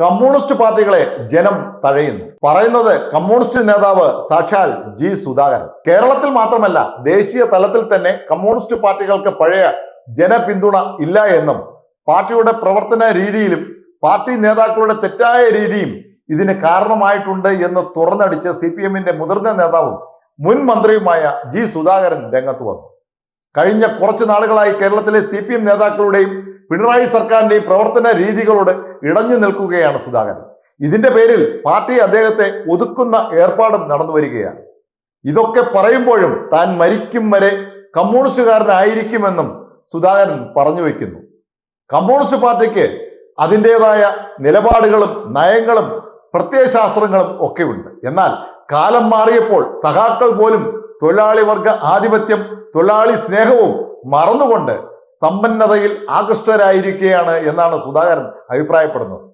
Communist പാർട്ടികളെ ജനം തഴയുന്നു. പറയുന്നത് കമ്മ്യൂണിസ്റ്റ് നേതാവ് സാക്ഷാൽ ജി സുധാകരൻ. കേരളത്തിൽ മാത്രമല്ല ദേശീയ തലത്തിൽ തന്നെ കമ്മ്യൂണിസ്റ്റ് പാർട്ടികൾക്ക് പഴയ ജനപിന്തുണ ഇല്ല എന്നും പാർട്ടിയുടെ പ്രവർത്തന രീതിയിലും പാർട്ടി നേതാക്കളുടെ തെറ്റായ രീതിയും ഇതിന് കാരണമായിട്ടുണ്ട് എന്ന് തുറന്നടിച്ച് സി പി എമ്മിന്റെ മുതിർന്ന നേതാവും മുൻ മന്ത്രിയുമായ ജി സുധാകരൻ രംഗത്ത് വന്നു. കഴിഞ്ഞ കുറച്ചു നാളുകളായി കേരളത്തിലെ സി പി എം നേതാക്കളുടെയും പിണറായി സർക്കാരിന്റെയും പ്രവർത്തന രീതികളോട് ഇടഞ്ഞു നിൽക്കുകയാണ് സുധാകരൻ. ഇതിന്റെ പേരിൽ പാർട്ടി അദ്ദേഹത്തെ ഒതുക്കുന്ന ഏർപ്പാടും നടന്നു വരികയാണ്. ഇതൊക്കെ പറയുമ്പോഴും താൻ മരിക്കും വരെ കമ്മ്യൂണിസ്റ്റുകാരനായിരിക്കുമെന്നും സുധാകരൻ പറഞ്ഞു വെക്കുന്നു. കമ്മ്യൂണിസ്റ്റ് പാർട്ടിക്ക് അതിന്റെതായ നിലപാടുകളും നയങ്ങളും പ്രത്യയശാസ്ത്രങ്ങളും ഒക്കെ ഉണ്ട് എന്നാൽ കാലം മാറിയപ്പോൾ സഖാക്കൾ പോലും തൊഴിലാളി വർഗ ആധിപത്യം തൊഴിലാളി സ്നേഹവും മറന്നുകൊണ്ട് സമ്പന്നതയിൽ ആകൃഷ്ടരായിരിക്കുകയാണ് എന്നാണ് സുധാകരൻ അഭിപ്രായപ്പെടുന്നത്.